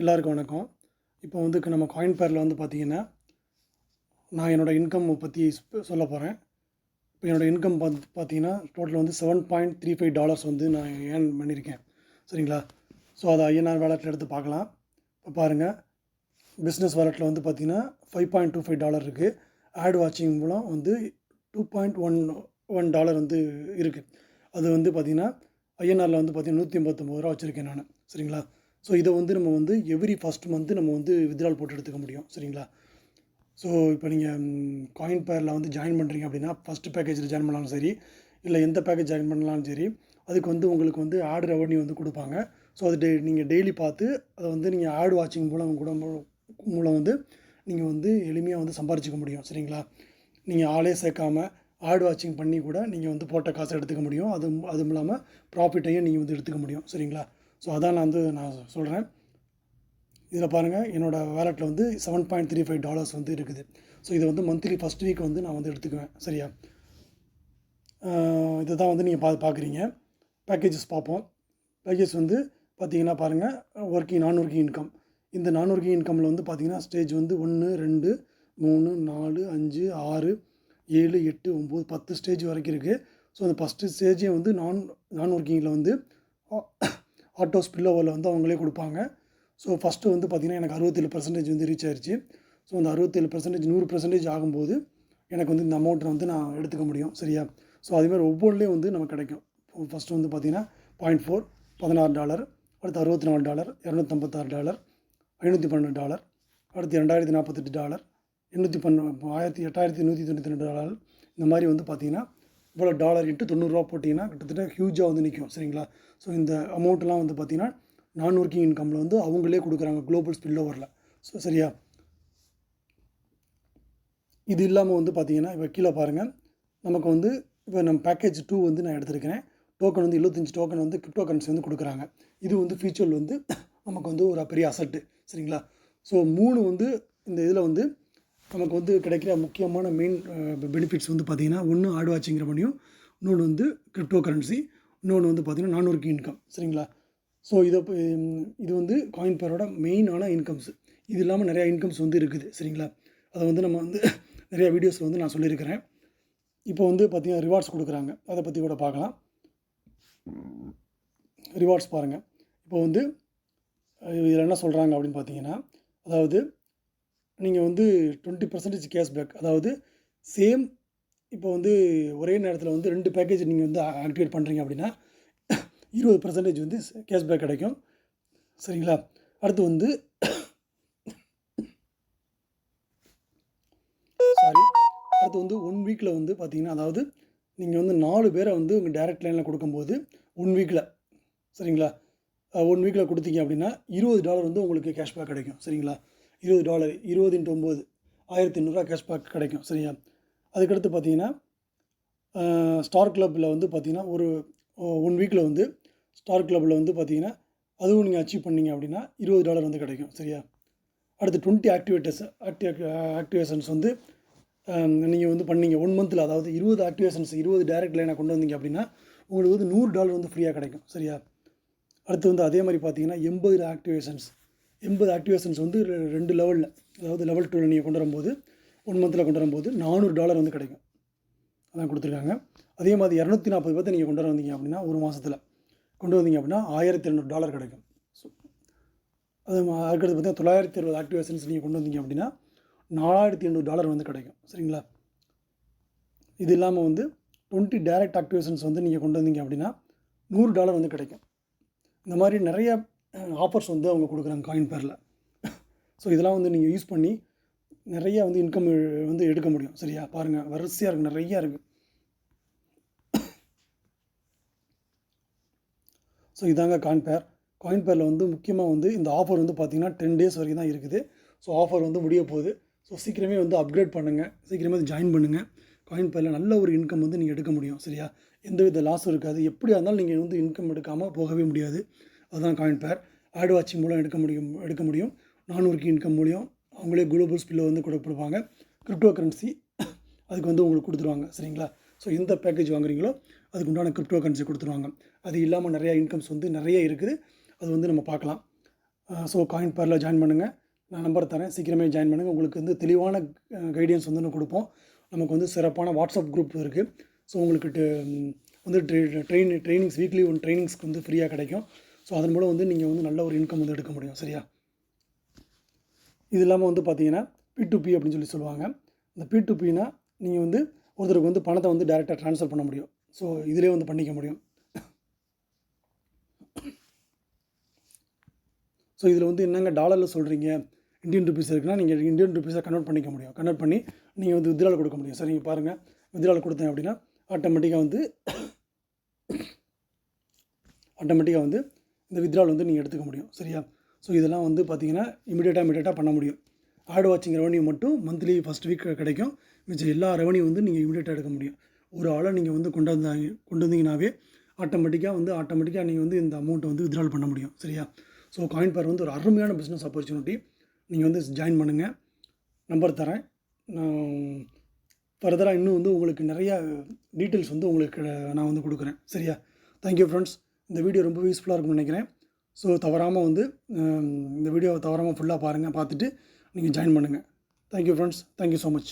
எல்லாருக்கும் வணக்கம். இப்போ வந்து நம்ம காயின் பேரில் வந்து பார்த்தீங்கன்னா நான் என்னோடய இன்கம் பற்றி சொல்ல போகிறேன் இப்போ என்னோடய இன்கம் பார்த்து பார்த்தீங்கன்னா டோட்டல் வந்து seven point three five dollars வந்து நான் ஏர்ன் பண்ணியிருக்கேன் சரிங்களா? ஸோ அதை ஐஎன்ஆர் வேலட்டில் எடுத்து பார்க்கலாம். இப்போ பாருங்கள் பிஸ்னஸ் வேலட்டில் வந்து பார்த்தீங்கன்னா five point two five dollar இருக்குது ஆட் வாட்சிங் மூலம் வந்து two point one one dollar வந்து இருக்குது அது வந்து பார்த்திங்கன்னா ஐஎன்ஆரில் வந்து பார்த்திங்கன்னா நூற்றி எண்பத்தொம்பது ரூபா வச்சுருக்கேன் நான். சரிங்களா? ஸோ இதை வந்து நம்ம வந்து எவ்ரி ஃபஸ்ட் மந்த்து நம்ம வந்து வித்ட்ரால் போட்டு எடுத்துக்க முடியும். சரிங்களா? ஸோ இப்போ நீங்கள் காயின் பேரில் வந்து ஜாயின் பண்ணுறீங்க அப்படின்னா ஃபஸ்ட்டு பேக்கேஜில் ஜாயின் பண்ணாலும் சரி இல்லை எந்த பேக்கேஜ் ஜாயின் பண்ணாலும் சரி அதுக்கு வந்து உங்களுக்கு வந்து ஆடு ரெவன்யூ வந்து கொடுப்பாங்க. ஸோ அது டெய் நீங்கள் டெய்லி பார்த்து அதை வந்து நீங்கள் ஆடு வாட்சிங் மூலம் கூட மூலம் வந்து நீங்கள் வந்து எளிமையாக வந்து சம்பாரிச்சிக்க முடியும். சரிங்களா? நீங்கள் ஆளே சேர்க்காம ஆடு வாட்சிங் பண்ணி கூட நீங்கள் வந்து போட்ட காசை எடுத்துக்க முடியும். அது அதுவும் இல்லாமல் ப்ராஃபிட்டையும் நீங்கள் வந்து எடுத்துக்க முடியும். சரிங்களா? ஸோ அதான் நான் வந்து நான் சொல்கிறேன் இதில் பாருங்கள் என்னோடய வேலெட்டில் வந்து seven point three five dollars வந்து இருக்குது. ஸோ இதை வந்து மந்த்லி ஃபஸ்ட் வீக் வந்து நான் வந்து எடுத்துக்குவேன் சரியா? இதை தான் வந்து நீங்கள் பா பார்க்குறீங்க பேக்கேஜஸ் பார்ப்போம். பேக்கேஜ் வந்து பார்த்தீங்கன்னா பாருங்கள் ஒர்க்கிங் நான் ஒர்க்கிங் இன்கம் இந்த நான் ஒர்க்கிங் இன்கமில் வந்து பார்த்தீங்கன்னா ஸ்டேஜ் வந்து ஒன்று ரெண்டு மூணு நாலு அஞ்சு ஆறு ஏழு எட்டு ஒம்பது பத்து ஸ்டேஜ் வரைக்கும் இருக்குது ஸோ அந்த ஃபஸ்ட்டு ஸ்டேஜே வந்து நான் நான் ஒர்க்கிங்கில் வந்து ஆட்டோ ஸ்பில்லோவரில் வந்து அவங்களே கொடுப்பாங்க. ஸோ ஃபஸ்ட்டு வந்து பார்த்திங்கன்னா எனக்கு அறுபத்தேழு பர்சன்டேஜ் வந்து ரீச் ஆயிருச்சு. ஸோ அந்த அறுபத்தேழு பர்சன்டேஜ் நூறு பர்சன்டேஜ் ஆகும்போது எனக்கு வந்து இந்த அமௌண்ட்டை வந்து நான் எடுத்துக்க முடியும். சரியா? ஸோ அதேமாதிரி ஒவ்வொன்றிலையும் வந்து நமக்கு கிடைக்கும். ஃபஸ்ட்டு வந்து பார்த்திங்கன்னா பாயிண்ட் ஃபோர் பதினாறு டாலர் அடுத்து அறுபத்தி நாலு டாலர் இரநூத்தம்பத்தாறு டாலர் ஐநூற்றி பன்னெண்டு டாலர் அடுத்து ரெண்டாயிரத்தி நாற்பத்தெட்டு டாலர் எண்ணூற்றி பன்னெண்டு ஆயிரத்தி எட்டாயிரத்தி நூற்றி தொண்ணூற்றி ரெண்டு டாலர். இந்த மாதிரி வந்து பார்த்திங்கன்னா இவ்வளோ டாலர் இட்டு தொண்ணூறுரூவா போட்டிங்கன்னா கிட்டத்தட்ட ஹியூஜாக வந்து நிற்கும் சரிங்களா? ஸோ இந்த அமௌண்ட்லாம் வந்து பார்த்திங்கன்னா நான் ஒர்க்கிங் இன்கமில் வந்து அவங்களே கொடுக்குறாங்க குளோபல் ஸ்பில் ஓவரில் ஸோ சரியா? இது இல்லாமல் வந்து பார்த்தீங்கன்னா இப்போ கீழே பாருங்கள் நமக்கு வந்து இப்போ நம்ம பேக்கேஜ் டூ வந்து நான் எடுத்திருக்கிறேன். டோக்கன் வந்து இருபத்தஞ்சி டோக்கன் வந்து கிரிப்டோ கரன்சி வந்து கொடுக்குறாங்க. இது வந்து ஃபியூச்சர் வந்து நமக்கு வந்து ஒரு பெரிய அசட்டு சரிங்களா? ஸோ மூணு வந்து இந்த இதில் வந்து நமக்கு வந்து கிடைக்கிற முக்கியமான மெயின் பெனிஃபிட்ஸ் வந்து பார்த்திங்கன்னா ஒன்று ஆடு வாட்சிங்கிற பண்ணியும் இன்னொன்று வந்து கிரிப்டோ கரன்சி இன்னொன்று வந்து பார்த்திங்கன்னா நானூறுக்கு இன்கம் சரிங்களா? ஸோ இதை இது வந்து காயின் பேரோட மெயினான இன்கம்ஸ் இது இல்லாமல் நிறையா இன்கம்ஸ் வந்து இருக்குது. சரிங்களா? அதை வந்து நம்ம வந்து நிறையா வீடியோஸில் வந்து நான் சொல்லியிருக்கிறேன். இப்போ வந்து பார்த்திங்கன்னா ரிவார்ட்ஸ் கொடுக்குறாங்க. அதை பற்றி கூட பார்க்கலாம். ரிவார்ட்ஸ் பாருங்கள் இப்போ வந்து இதில் என்ன சொல்கிறாங்க அப்படின்னு பார்த்தீங்கன்னா அதாவது நீங்கள் வந்து டுவெண்ட்டி பர்சன்டேஜ் கேஷ்பேக் அதாவது சேம் இப்போ வந்து ஒரே நேரத்தில் வந்து ரெண்டு பேக்கேஜ் நீங்கள் வந்து ஆக்டிவேட் பண்ணுறீங்க அப்படின்னா இருபது பர்சன்டேஜ் வந்து கேஷ்பேக் கிடைக்கும். சரிங்களா? அடுத்து வந்து சாரி அடுத்து வந்து ஒன் வீக்கில் வந்து பார்த்தீங்கன்னா அதாவது நீங்கள் வந்து நாலு பேரை வந்து உங்கள் டைரக்ட் லைனில் கொடுக்கும்போது ஒன் வீக்கில் சரிங்களா? ஒன் வீக்கில் கொடுத்தீங்க அப்படின்னா இருபது டாலர் வந்து உங்களுக்கு கேஷ்பேக் கிடைக்கும். சரிங்களா? இருபது டாலர் இருபது இன்ட்டு ஒம்பது ஆயிரத்தி ஐநூறுரூவா கேஷ்பேக் கிடைக்கும் சரியா? அதுக்கடுத்து பார்த்தீங்கன்னா ஸ்டார் கிளப்பில் வந்து பார்த்தீங்கன்னா ஒரு ஒன் வீக்கில் வந்து ஸ்டார் கிளப்பில் வந்து பார்த்தீங்கன்னா அதுவும் நீங்கள் அச்சீவ் பண்ணீங்க அப்படின்னா இருபது டாலர் வந்து கிடைக்கும் சரியா? அடுத்து டுவெண்ட்டி ஆக்டிவேட்டர்ஸ் ஆக்டிவ் ஆக்டிவேஷன்ஸ் வந்து நீங்கள் வந்து பண்ணீங்க ஒன் மந்தில் அதாவது இருபது ஆக்டிவேஷன்ஸ் இருபது டைரக்ட் லைனாக கொண்டு வந்தீங்க அப்படின்னா உங்களுக்கு வந்து நூறு டாலர் வந்து ஃப்ரீயாக கிடைக்கும் சரியா? அடுத்து வந்து அதே மாதிரி பார்த்தீங்கன்னா எண்பது ஆக்டிவேஷன்ஸ் எண்பது ஆக்டிவேஷன்ஸ் வந்து ரெண்டு லெவலில் அதாவது லெவல் டூவில் நீங்கள் கொண்டு வரும்போது ஒன் மந்தில் கொண்டு வரும்போது நானூறு டாலர் வந்து கிடைக்கும். அதான் கொடுத்துருக்காங்க. அதே மாதிரி இரநூத்தி நாற்பது பேர்த்து நீங்கள் கொண்டு வர வந்தீங்க அப்படின்னா ஒரு மாதத்தில் கொண்டு வந்தீங்க அப்படின்னா ஆயிரத்தி இரநூறு டாலர் கிடைக்கும். ஸோ அது அதுக்கடுத்து பார்த்தீங்கன்னா தொள்ளாயிரத்தி இருபது ஆக்டிவேஷன்ஸ் நீங்கள் கொண்டு வந்தீங்க அப்படின்னா நாலாயிரத்தி எண்ணூறு டாலர் வந்து கிடைக்கும். சரிங்களா? இது இல்லாமல் வந்து டுவெண்ட்டி டைரக்ட் ஆக்டிவேஷன்ஸ் வந்து நீங்கள் கொண்டு வந்தீங்க அப்படின்னா நூறு டாலர் வந்து கிடைக்கும். இந்த மாதிரி நிறைய ஆஃபர்ஸ் வந்து அவங்க கொடுக்குறாங்க காயின் பேரில். ஸோ இதெல்லாம் வந்து நீங்கள் யூஸ் பண்ணி நிறைய வந்து இன்கம் வந்து எடுக்க முடியும். சரியா? பாருங்கள் வரிசையாக இருக்குது நிறையா இருக்குது ஸோ இதாங்க காயின் பேர் காயின் பேரில் வந்து முக்கியமாக வந்து இந்த ஆஃபர் வந்து பார்த்திங்கன்னா டென் டேஸ் வரைக்கும் தான் இருக்குது. ஸோ ஆஃபர் வந்து முடிய போகுது. ஸோ சீக்கிரமே வந்து அப்கிரேட் பண்ணுங்கள் சீக்கிரமே வந்து ஜாயின் பண்ணுங்கள் காயின் பேரில் நல்ல ஒரு இன்கம் வந்து நீங்கள் எடுக்க முடியும். சரியா? எந்த வித லாஸும் இருக்காது. எப்படியா இருந்தாலும் நீங்கள் வந்து இன்கம் எடுக்காமல் போகவே முடியாது. அதுதான் காயின் பேர் ஆட் வாட்சிங் மூலம் எடுக்க முடியும் எடுக்க முடியும். நான் ஒர்க்கிங் இன்கம் மூலியம் அவங்களே குளோபல் ஸ்பில்லை வந்து கூட கொடுப்பாங்க. கிரிப்டோ கரன்சி அதுக்கு வந்து உங்களுக்கு கொடுத்துருவாங்க சரிங்களா? ஸோ எந்த பேக்கேஜ் வாங்குறீங்களோ அதுக்கு உண்டான கிரிப்டோ கரன்சி கொடுத்துருவாங்க. அது இல்லாமல் நிறையா இன்கம்ஸ் வந்து நிறைய இருக்குது. அது வந்து நம்ம பார்க்கலாம். ஸோ காயின் பேரில் ஜாயின் பண்ணுங்கள் நான் நம்பர் தரேன். சீக்கிரமே ஜாயின் பண்ணுங்கள் உங்களுக்கு வந்து தெளிவான கைடன்ஸ் வந்து நான் கொடுப்போம். நமக்கு வந்து சிறப்பான வாட்ஸ்அப் குரூப் இருக்குது ஸோ உங்களுக்கு டு- வந்து ட்ரெயின் ட்ரைனிங்ஸ் வீக்லி ஒன் ட்ரைனிங்ஸ்க்கு வந்து ஃப்ரீயாக கிடைக்கும். ஸோ அதன் மூலம் வந்து நீங்கள் வந்து நல்ல ஒரு இன்கம் வந்து எடுக்க முடியும். சரியா? இது இல்லாமல் வந்து பார்த்தீங்கன்னா P2P அப்படின்னு சொல்லி சொல்லுவாங்க. இந்த P2Pனா நீங்கள் வந்து ஒருத்தருக்கு வந்து பணத்தை வந்து டேரெக்டாக ட்ரான்ஸ்ஃபர் பண்ண முடியும். ஸோ இதிலே வந்து பண்ணிக்க முடியும். ஸோ இதில் வந்து என்னங்க டாலரில் சொல்கிறீங்க இந்தியன் ருபீஸ் இருக்குன்னா நீங்கள் இந்தியன் ருபீஸை கன்வெர்ட் பண்ணிக்க முடியும். கன்வெர்ட் பண்ணி நீங்கள் வந்து வித்ரால் கொடுக்க முடியும். சரிங்க பாருங்கள் வித்ரால் கொடுத்தேன் அப்படின்னா ஆட்டோமேட்டிக்காக வந்து ஆட்டோமேட்டிக்காக வந்து இந்த வித்ட்ரால் வந்து நீங்கள் எடுத்துக்க முடியும் சரியா? ஸோ இதெல்லாம் வந்து பார்த்தீங்கன்னா இமீடியட்டாக இமீடியட்டாக பண்ண முடியும். ஆட் வாட்சிங் ரெவன்யூ மட்டும் மந்த்லி ஃபஸ்ட் வீக் கிடைக்கும். மிச்சம் எல்லா ரெவன்யூ வந்து நீங்கள் இமிடியேட்டாக எடுக்க முடியும். ஒரு ஆளை நீங்கள் வந்து கொண்டு வந்தாங்க கொண்டு வந்தீங்கனாவே ஆட்டோமேட்டிக்காக வந்து ஆட்டோமேட்டிக்காக நீங்கள் வந்து இந்த அமௌண்ட்டை வந்து வித்ட்ரால் பண்ண முடியும் சரியா? ஸோ காயின் பேர் வந்து ஒரு அருமையான பிஸ்னஸ் ஆப்பர்ச்சுனிட்டி நீங்கள் வந்து ஜாயின் பண்ணுங்கள் நம்பர் தரேன். நான் ஃபர்தராக இன்னும் வந்து உங்களுக்கு நிறையா டீட்டெயில்ஸ் வந்து உங்களுக்கு நான் வந்து கொடுக்குறேன் சரியா? தேங்க்யூ ஃப்ரெண்ட்ஸ் இந்த வீடியோ ரொம்ப யூஸ்ஃபுல்லாக இருக்கும்னு நினைக்கிறேன். ஸோ தவறாமல் வந்து இந்த வீடியோவை தவறாமல் ஃபுல்லாக பாருங்கள் பார்த்துட்டு நீங்கள் ஜாயின் பண்ணுங்கள் thank you friends thank you so much